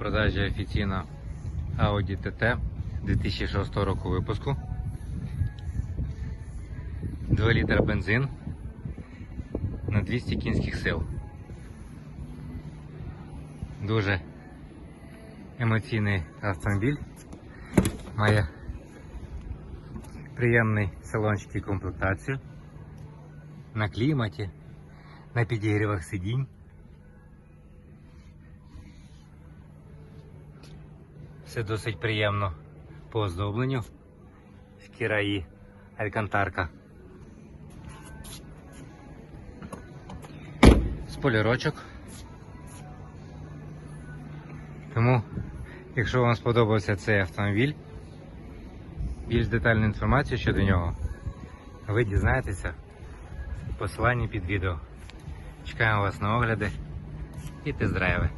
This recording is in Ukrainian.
продажі офіційно Audi TT 2006 року випуску. 2 літра бензин на 200 кінських сил. Дуже емоційний автомобіль. Має приємний салончик і комплектацію. На кліматі, на підігрівах сидінь. Все досить приємно по оздобленню. Шкіра і алькантарка. Спойлерочок. Тому, якщо вам сподобався цей автомобіль, більш детальну інформацію щодо нього, ви дізнаєтеся в посиланні під відео. Чекаємо вас на огляди і тест-драйви.